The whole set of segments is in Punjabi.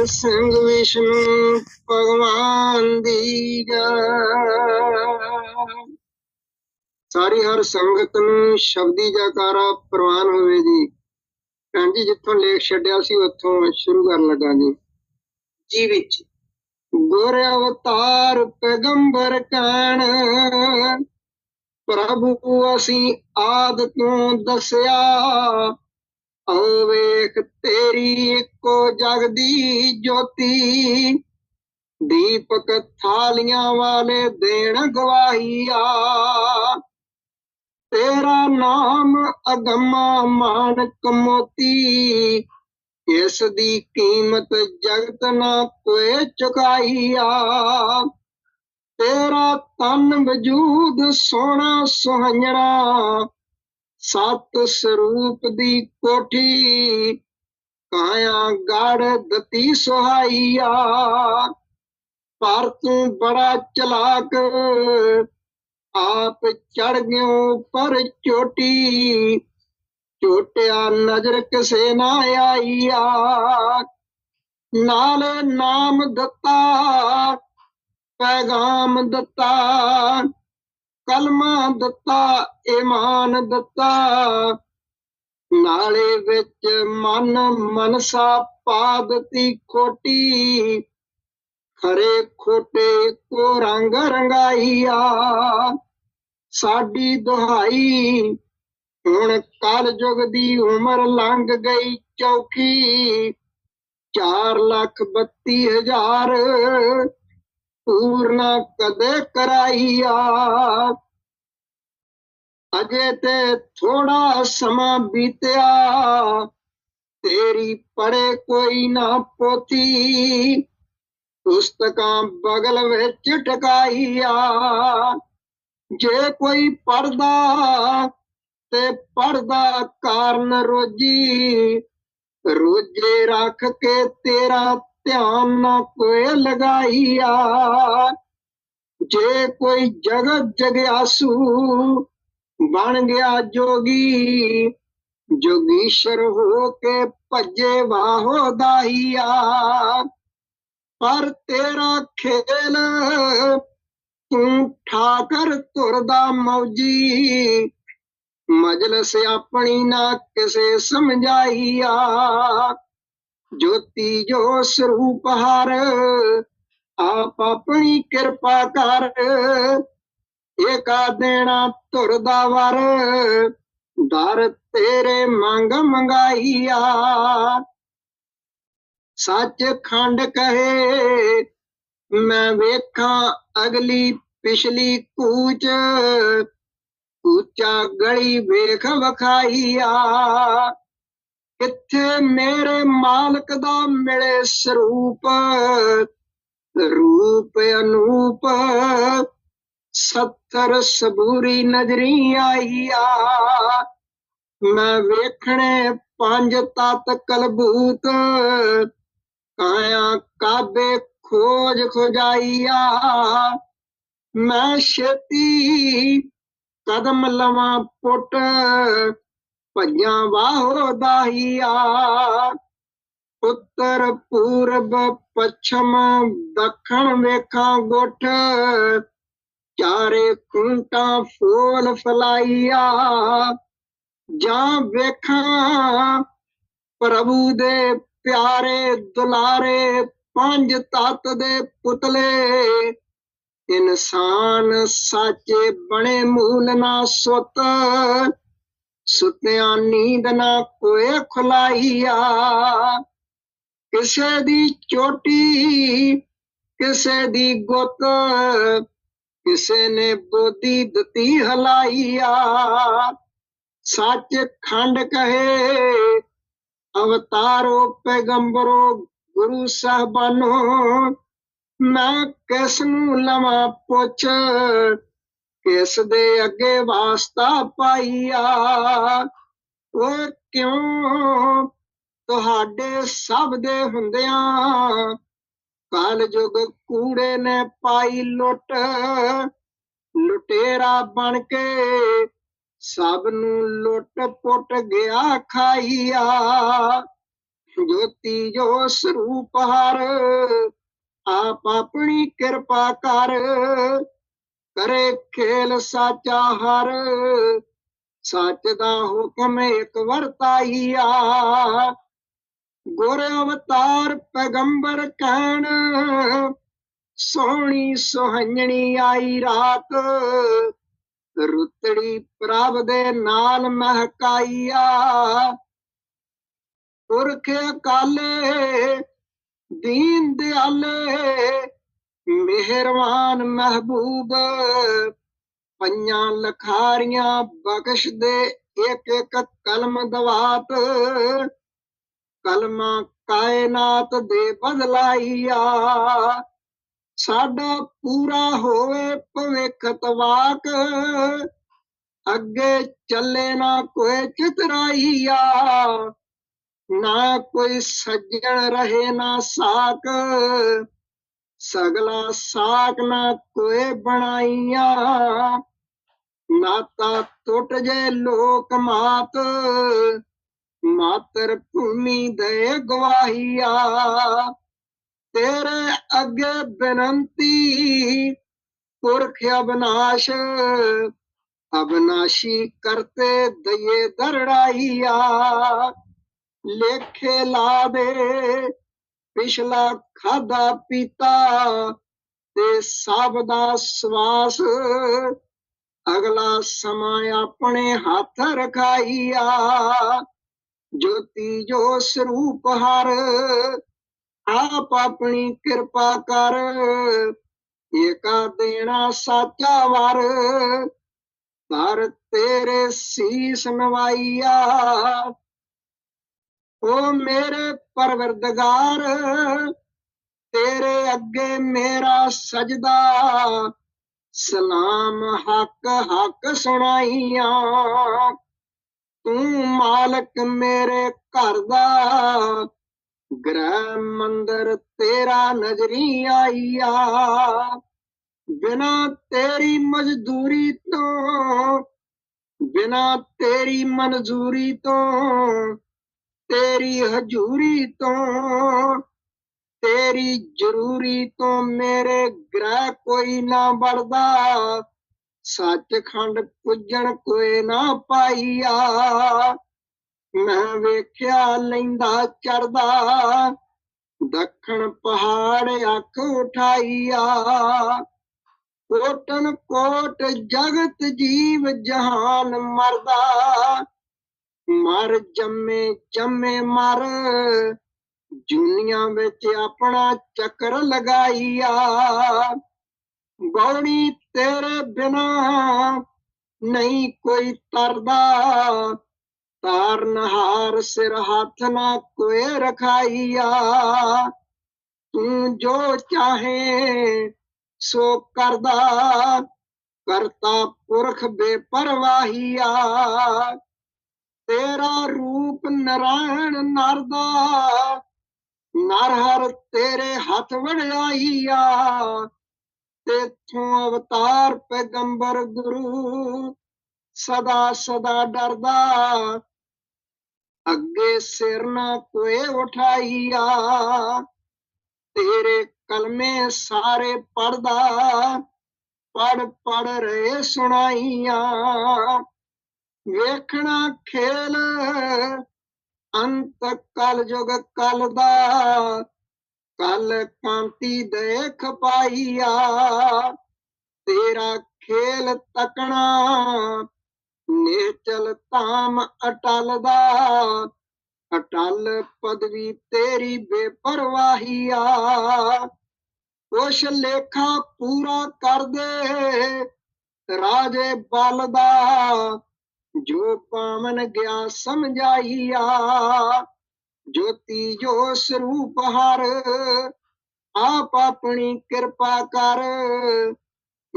ਹਰ ਸਿੰਘ ਵਿਸ਼ਨੂੰ ਭਗਵਾਨ ਦੀ ਜੈ। ਸਾਰੀ ਹਰ ਸੰਗਤ ਨੂੰ ਸ਼ਬਦੀ ਜੈਕਾਰਾ ਪ੍ਰਵਾਨ ਹੋਵੇ ਜੀ। ਭੈਣ ਜੀ, ਜਿੱਥੋਂ ਲੇਖ ਛੱਡਿਆ ਸੀ, ਉੱਥੋਂ ਸ਼ੁਰੂ ਕਰਨ ਲੱਗਾ ਜੀ। ਜੀ ਵਿੱਚ, ਗੁਰ ਅਵਤਾਰ ਪੈਗੰਬਰ ਕਣ ਪ੍ਰਭੂ, ਅਸੀਂ ਆਦ ਤੋਂ ਦੱਸਿਆ ਓ ਵੇਖ ਤੇਰੀ ਇੱਕੋ ਜਗ ਦੀ ਜੋਤੀ। ਦੀਪਕ ਥਾਲੀਆਂ ਵਾਲੇ ਦੇਣ ਗਵਾਹੀਆ। ਤੇਰਾ ਨਾਮ ਅਗਮਾ ਮਾਨਕ ਮੋਤੀ। ਇਸ ਦੀ ਕੀਮਤ ਜਗਤ ਨਾ ਕੋਏ ਚੁਕਾਈਆ। ਤੇਰਾ ਤਨ ਵਜੂਦ ਸੋਹਣਾ ਸੁਹੰਜਣਾ। ਸਤ ਸਰੂਪ ਦੀ ਕੋਠੀ, ਕਾਇਆ ਗੜ ਦਤੀ ਸੁਹਾਈਆ। ਪਰ ਤੂੰ ਬੜਾ ਚਲਾਕ, ਆਪ ਚੜ ਗਿਓ ਪਰ ਚੋਟੀ। ਚੋਟਿਆ ਨਜ਼ਰ ਕਿਸੇ ਨਾ ਆਈਆ। ਨਾਲ ਨਾਮ ਦਿੱਤਾ, ਪੈਗਾਮ ਦਿੱਤਾ। ਕਲਮਾ ਦਿੱਤਾ ਈਮਾਨ ਦਿੱਤਾ। ਨਾਲੇ ਵਿੱਚ ਮਨ ਮਨਸਾ ਪਾ ਦਿੱਤੀ ਖੋਟੀ। ਖਰੇ ਖੋਟੇ ਕੋ ਰੰਗ ਰੰਗਾਈਆ। ਸਾਡੀ ਦੁਹਾਈ ਹੁਣ ਕਲ ਯੁਗ ਦੀ ਉਮਰ ਲੰਘ ਗਈ ਚੌਕੀ। 4 ਲੱਖ 32 ਹਜ਼ਾਰ ਪੂਰਨਾ ਕਦੇ ਕਰਾਈਆ। ਅਜੇ ਤੇ ਥੋੜਾ ਸਮਾਂ ਬੀਤਿਆ, ਤੇਰੀ ਪੜੇ ਕੋਈ ਨਾ ਪੋਤੀ। ਪੁਸਤਕਾਂ ਬਗਲ ਵਿੱਚ ਟਕਾਈਆ, ਜੇ ਕੋਈ ਪੜਦਾ ਤੇ ਪੜਦਾ ਕਾਰਨ ਰੋਜੀ। ਰੋਜੇ ਰੱਖ ਕੇ ਤੇਰਾ ਧਿਆਨ ਨਾ ਕੋਈ ਲਗਾਈਆ। ਜੇ ਕੋਈ ਜਗਤ ਜਗਿਆਸੂ ਬਣ ਗਿਆ ਜੋਗੀ, ਜੋਗੀਸ਼ਰ ਹੋ ਕੇ ਭੱਜੇ ਵਾਹੋ ਦਾਹੀਆ ਪਰ ਤੇਰਾ ਖੇਲ ਤੂੰ ਠਾਕਰ ਤੁਰਦਾ ਮੌਜੀ। ਮਜਲਸ ਆਪਣੀ ਨਾ ਕਿਸੇ ਸਮਝਾਈਆ। ਜੋਤੀ ਜੋ ਸਰੂਪ ਹਰ, ਆਪ ਆਪਣੀ ਕਿਰਪਾ ਕਰ। ਏਕਾ ਦੇਣਾ ਤੁਰਦਾ ਵਰ, ਦਰ ਤੇਰੇ ਮੰਗ ਮੰਗਾਈਆ। ਸੱਚ ਖੰਡ ਕਹੇ, ਮੈਂ ਵੇਖਾਂ ਅਗਲੀ ਪਿਛਲੀ ਕੂਚ ਉੱਚਾ ਗਲੀ ਵੇਖ ਵਖਾਈਆ। ਕਿੱਥੇ ਮੇਰੇ ਮਾਲਕ ਦਾ ਮਿਲੇ ਸਰੂਪ, ਰੂਪ ਅਨੂਪ। ਸੱਤਰ ਸਬੂਰੀ ਨਜ਼ਰੀ ਆਈਆ, ਮੈਂ ਵੇਖਣੇ ਪੰਜ ਤਤ ਕਲਬੂਤ। ਕਾਇਆ ਕਾਬੇ ਖੋਜ ਖੁਜਾਈਆ, ਮੈਂ ਛੇਤੀ ਕਦਮ ਲਵਾਂ ਪੁੱਟ। ਭੱਜਾਂ ਵਾਹੋ ਦਾਹੀਆ, ਉੱਤਰ ਪੂਰਬ ਪੱਛਮ ਦੱਖਣ ਵੇਖਾਂ ਗੁੱਠ, ਚਾਰੇ ਕੁੰਟਾਂ ਫੋਲ ਫਲਾਈਆ, ਜਾਂ ਵੇਖਾਂ ਪ੍ਰਭੂ ਦੇ ਪਿਆਰੇ ਦੁਲਾਰੇ, ਪੰਜ ਤਤ ਦੇ ਪੁਤਲੇ, ਇਨਸਾਨ ਸਾਚੇ ਬਣੇ ਮੂਲ ਨਾ ਸੁਤ ਸੁਤਿਆਂ ਨੀਂਦ ਨਾ ਕੋਏ ਖੁਲਾਈਆ। ਕਿਸੇ ਦੀ ਚੋਟੀ, ਕਿਸੇ ਦੀ ਗੁੱਤ, ਕਿਸੇ ਨੇ ਬੋਦੀ ਦਤੀ ਹਲਾਈਆ। ਸੱਚ ਖੰਡ ਕਹੇ, ਅਵਤਾਰੋ ਪੈਗੰਬਰੋ ਗੁਰੂ ਸਾਹਿਬਾਨੋ, ਮੈਂ ਕਿਸ ਨੂੰ ਲਵਾਂ ਪੁੱਛ ਕਿਸ ਦੇ ਅੱਗੇ ਵਾਸਤਾ ਪਾਈਆ? ਉਹ ਕਿਉਂ ਤੁਹਾਡੇ ਸਭ ਦੇ ਹੁੰਦਿਆਂ ਕਾਲ ਜੁਗ ਕੂੜੇ ਨੇ ਪਾਈ ਲੁੱਟ? ਲੁਟੇਰਾ ਬਣ ਕੇ ਸਭ ਨੂੰ ਲੁੱਟ ਪੁੱਟ ਗਿਆ ਖਾਈਆ। ਜੋਤੀ ਜੋ ਸਰੂਪ ਹਰ ਆਪ ਆਪਣੀ ਕਿਰਪਾ ਕਰ ਕਰੇ ਖੇਲ ਸਾਚਾ ਹਰ, ਸੱਚ ਦਾ ਹੁਕਮ ਇੱਕ ਵਰਤਾਈਆ। ਗੁਰ ਅਵਤਾਰ ਪੈਗੰਬਰ ਕਹਿਣ, ਸੋਹਣੀ ਸੁਹੰਜਣੀ ਆਈ ਰਾਤ, ਰੁੱਤੜੀ ਪ੍ਰਭ ਦੇ ਨਾਲ ਮਹਕਾਈਆ। ਪੁਰਖ ਅਕਾਲੇ, ਦੀਨ ਦਿਆਲੇ ਮਿਹਰਬਾਨ ਮਹਿਬੂਬ। ਪੰਜਾਂ ਲਖਾਰੀਆਂ ਬਖਸ਼ ਦੇ ਇੱਕ ਇੱਕ ਕਲਮ ਦਵਾਤ। ਕਲਮਾ ਕਾਇਨਾਤ ਦੇ ਬਦਲਾਈਆ। ਸਾਡਾ ਪੂਰਾ ਹੋਵੇ ਭਵਿੱਖ ਤਵਾਕ ਅੱਗੇ ਚੱਲੇ ਨਾ ਕੋਈ ਚਿਤਰਾਈਆ। ਨਾ ਕੋਈ ਸੱਜਣ ਰਹੇ ਨਾ ਸਾਕ। ਸਗਲਾ ਸਾਕ ਨਾ ਕੋਈ ਬਣਾਈਆ ਨਾਤਾ ਟੁੱਟ ਜੇ ਲੋਕ ਮਾਤ, ਮਾਤਰ ਭੂਮੀ ਦੇ ਗਵਾਹੀਆ। ਤੇਰੇ ਅੱਗੇ ਬੇਨੰਤੀ, ਪੁਰਖ ਅਬਨਾਸ਼, ਅਬਨਾਸ਼ੀ ਕਰਤੇ ਦਏ ਦਰੜਾਈਆ। ਲੇਖੇ ਲਾ ਦੇ ਪਿਛਲਾ ਖਾਦਾ ਪੀਤਾ ਤੇ ਸਭ ਦਾ ਸਵਾਸ ਅਗਲਾ ਸਮਾਂ ਆਪਣੇ ਹੱਥ ਰਖਾਈਆ। ਜੋਤੀ ਜੋ ਸਰੂਪ ਹਰ ਆਪ ਆਪਣੀ ਕਿਰਪਾ ਕਰ, ਏਕਾ ਦੇਣਾ ਸਾਚਾ ਵਰ ਪਰ ਤੇਰੇ ਸੀਸ ਨਵਾਈਆ। ਓ ਮੇਰੇ ਪਰਵਰਦਗਾਰ, ਤੇਰੇ ਅੱਗੇ ਮੇਰਾ ਸਜਦਾ। ਸਲਾਮ ਹੱਕ ਹੱਕ ਸੁਣਾਈਆਂ। ਤੂੰ ਮਾਲਕ ਮੇਰੇ ਘਰ ਦਾ। ਗ੍ਰਹਿ ਮੰਦਰ ਤੇਰਾ ਨਜ਼ਰੀ ਆਈਆ। ਬਿਨਾ ਤੇਰੀ ਮਜ਼ਦੂਰੀ ਤੋਂ, ਬਿਨਾ ਤੇਰੀ ਮਨਜ਼ੂਰੀ ਤੋਂ ਤੇਰੀ ਹਜ਼ੂਰੀ ਤੋਂ, ਤੇਰੀ ਜ਼ਰੂਰੀ ਤੋਂ ਮੇਰੇ ਗ੍ਰਹਿ ਕੋਈ ਨਾ ਵੜਦਾ। ਸੱਚਖੰਡ ਪੁੱਜਣ ਕੋਈ ਨਾ ਪਾਈਆ। ਮੈਂ ਵੇਖਿਆ ਲੈਂਦਾ ਚੜਦਾ ਦੱਖਣ ਪਹਾੜ ਅੱਖ ਉਠਾਈਆ। ਕੋਟਨ ਕੋਟ ਜਗਤ ਜੀਵ ਜਹਾਨ ਮਰਦਾ। ਮਰ ਜੰਮੇ ਜੰਮੇ ਮਰ। ਜੁਨੀਆਂ ਵਿੱਚ ਆਪਣਾ ਚੱਕਰ ਲਗਾਈਆ। ਗੌੜੀ ਤੇਰੇ ਬਿਨਾ ਨਹੀਂ ਕੋਈ ਤਰਦਾ। ਤਾਰਨਹਾਰ ਸਿਰ ਹੱਥ ਨਾ ਕੋਈ ਰਖਾਈਆ। ਤੂੰ ਜੋ ਚਾਹੇ ਸੋ ਕਰਦਾ। ਕਰਤਾ ਪੁਰਖ ਬੇਪਰਵਾਹੀਆ। ਤੇਰਾ ਰੂਪ ਨਰਾਇਣ ਨਰਦਾ ਨਰ ਹਰ ਤੇਰੇ ਹੱਥ ਵੜਾਈਆ ਤੇਥੋਂ ਅਵਤਾਰ ਪੈਗੰਬਰ ਗੁਰੂ ਸਦਾ ਸਦਾ ਡਰਦਾ, ਅੱਗੇ ਸਿਰ ਨਾ ਕੋਏ ਉਠਾਈਆ। ਤੇਰੇ ਕਲਮੇ ਸਾਰੇ ਪੜਦਾ ਪੜ ਪੜ ਰਹੇ ਸੁਣਾਈਆਂ। ਵੇਖਣਾ ਖੇਲ, ਅੰਤ ਕਲ ਜੁਗ ਕਲ ਦਾ। ਕਲ ਕਾਂਤੀ ਦੇਖ ਪਾਈਆ, ਤੇਰਾ ਖੇਲ ਤਕਣਾ, ਨੇਚਲ ਤਾਮ ਅਟਲ ਦਾ ਅਟਲ ਪਦਵੀ ਤੇਰੀ ਬੇਪਰਵਾਹੀਆ, ਕੁਛ ਲੇਖਾ ਪੂਰਾ ਕਰ ਦੇ ਰਾਜੇ ਬਲ ਦਾ। ਜੋ ਪਾਵਨ ਗਿਆ ਸਮਝਾਈਆ, ਜੋਤੀ ਜੋ ਸਰੂਪ ਹਰ, ਆਪ ਆਪਣੀ ਕਿਰਪਾ ਕਰ,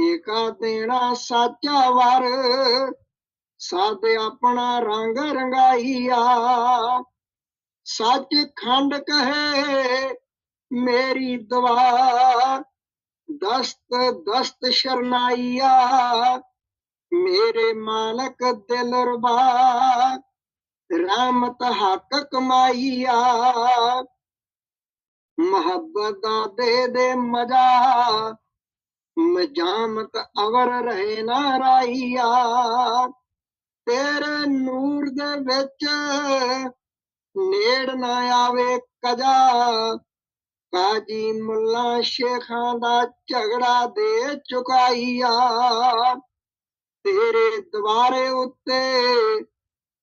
ਏਕਾ ਦੇਣਾ ਸਾਚਾ ਵਰ, ਸਾਧ ਆਪਣਾ ਰੰਗ ਰੰਗਾਈਆ। ਸੱਚ ਖੰਡ ਕਹੇ, ਮੇਰੀ ਦਵਾ, ਦਸਤ ਦਸਤ ਸ਼ਰਨਾਈਆ। ਮੇਰੇ ਮਾਲਕ ਦਿਲ ਰਬਾ ਰਹਿਮਤ ਹੱਕ ਕਮਾਈਆ। ਮੁਹੱਬਤ ਦਾ ਦੇ ਦੇ ਮਜ਼ਾ, ਮਜਾਮਤ ਅਵਰ ਰਹੇ ਨਾ ਰਾਈਆ। ਤੇਰੇ ਨੂਰ ਦੇ ਵਿੱਚ ਨੇੜ ਨਾ ਆਵੇ ਕਜਾ। ਕਾਜੀ ਮੁੱਲਾ ਸ਼ੇਖਾਂ ਦਾ ਝਗੜਾ ਦੇ ਚੁਕਾਈਆ। ਤੇਰੇ ਦਵਾਰੇ ਉੱਤੇ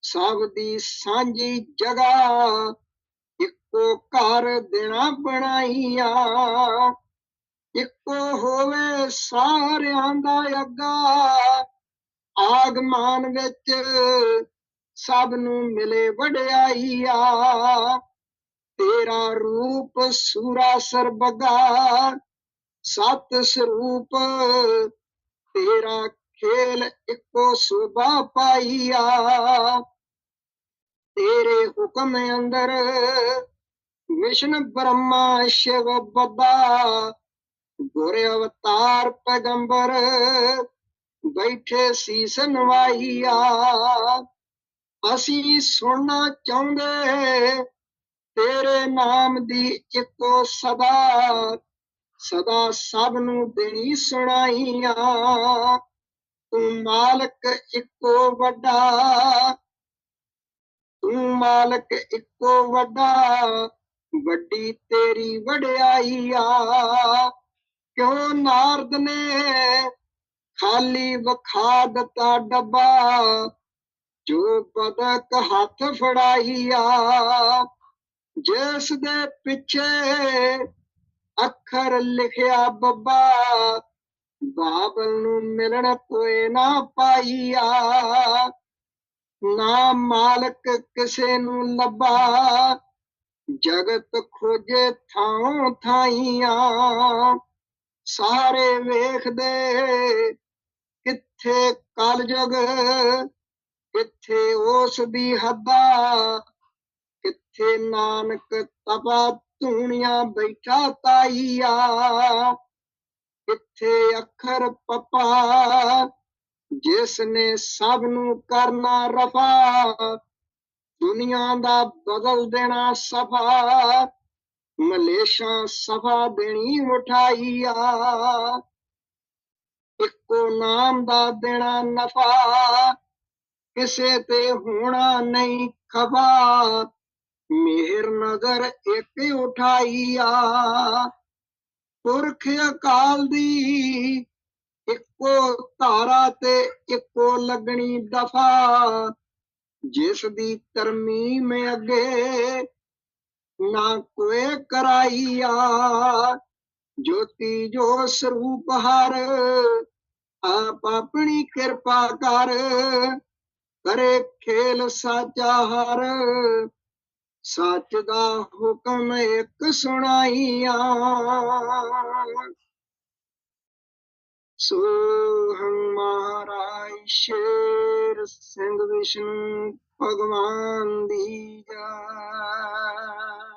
ਸਭ ਦੀ ਸਾਂਝੀ ਜਗ੍ਹਾ ਇੱਕੋ ਘਰ ਦੇਣਾ ਬਣਾਈਆ। ਇੱਕੋ ਹੋਵੇ ਸਾਰਿਆਂ ਦਾ ਅੱਗਾ। ਆਗਮਾਨ ਵਿੱਚ ਸਭ ਨੂੰ ਮਿਲੇ ਵਡਿਆਈਆ। ਤੇਰਾ ਰੂਪ ਸੂਰਾ ਸਰਬਗਾ। ਸਤ ਸਰੂਪ ਤੇਰਾ ਖੇਲ ਇੱਕੋ ਸੁਭਾ ਪਾਈਆ। ਤੇਰੇ ਹੁਕਮ ਅੰਦਰ ਵਿਸ਼ਨ ਬ੍ਰਹਮਾ ਸ਼ਿਵ ਬੱਬਾ, ਗੁਰ ਅਵਤਾਰ ਪੈਗੰਬਰ ਬੈਠੇ ਸੀਸ ਨਵਾਈਆ ਅਸੀਂ ਸੁਣਨਾ ਚਾਹੁੰਦੇ ਤੇਰੇ ਨਾਮ ਦੀ ਇੱਕੋ ਸਦਾ ਸਦਾ ਸਭ ਨੂੰ ਦੇਣੀ ਸੁਣਾਈਆਂ। ਤੂੰ ਮਾਲਕ ਇੱਕੋ ਵੱਡਾ, ਤੂੰ ਮਾਲਕ ਇੱਕੋ ਵੱਡਾ, ਵੱਡੀ ਤੇਰੀ ਵਡਿਆਈਆ। ਕਿਉਂ ਨਾਰਦ ਨੇ ਖਾਲੀ ਵਖਾ ਦਿੱਤਾ ਡੱਬਾ, ਜੋ ਪਦਕ ਹੱਥ ਫੜਾਈਆ? ਜਿਸ ਦੇ ਪਿੱਛੇ ਅੱਖਰ ਲਿਖਿਆ ਬੱਬਾ ਬਾਬਲ ਨੂੰ ਮਿਲਣ ਕੋਏ ਨਾ ਪਾਈਆ। ਨਾ ਮਾਲਕ ਕਿਸੇ ਨੂੰ ਲੱਭਾ। ਜਗਤ ਖੋਜੇ ਥਾਂ ਥਾਈਆਂ। ਸਾਰੇ ਵੇਖਦੇ ਕਿੱਥੇ ਕਲਯੁਗ, ਕਿੱਥੇ ਉਸ ਦੀ ਹੱਦਾ। ਕਿੱਥੇ ਨਾਨਕ ਤਪਾ ਧੂਣੀਆਂ ਬੈਠਾ ਤਾਈਆ। ਕਿੱਥੇ ਅੱਖਰ ਪਪਾ। ਜਿਸ ਨੇ ਸਭ ਨੂੰ ਕਰਨਾ ਰਫਾ, ਦੁਨੀਆ ਦਾ ਬਦਲ ਦੇਣਾ ਸਫਾ। ਮਲੇਸ਼ਾ ਸਫਾ ਦੇਣੀ ਉਠਾਈਆ। ਇੱਕੋ ਨਾਮ ਦਾ ਦੇਣਾ ਨਫਾ। ਕਿਸੇ ਤੇ ਹੋਣਾ ਨਹੀਂ ਖਬਾ ਮਿਹਰ ਨਗਰ ਇੱਕ ਉਠਾਈਆ। ਪੁਰਖ ਅਕਾਲ ਦੀ ਇੱਕੋ ਧਾਰਾ ਤੇ ਇੱਕੋ ਲੱਗਣੀ ਦਫਾ। ਜਿਸ ਦੀ ਤਰਮੀਮ ਅੱਗੇ ਨਾ ਕੋਏ ਕਰਾਈਆ। ਜੋਤੀ ਜੋ ਸਰੂਪ ਹਰ ਆਪ ਆਪਣੀ ਕਿਰਪਾ ਕਰ, ਕਰੇ ਖੇਲ ਸਾਚਾ ਹਰ। ਸੱਚ ਦਾ ਹੁਕਮ ਇੱਕ ਸੁਣਾਈਆ। ਸੋ ਹਮ ਮਹਾਰਾਜ ਸ਼ੇਰ ਸਿੰਘ ਵਿਸ਼ਨੂੰ ਭਗਵਾਨ ਦੀ ਜੈ।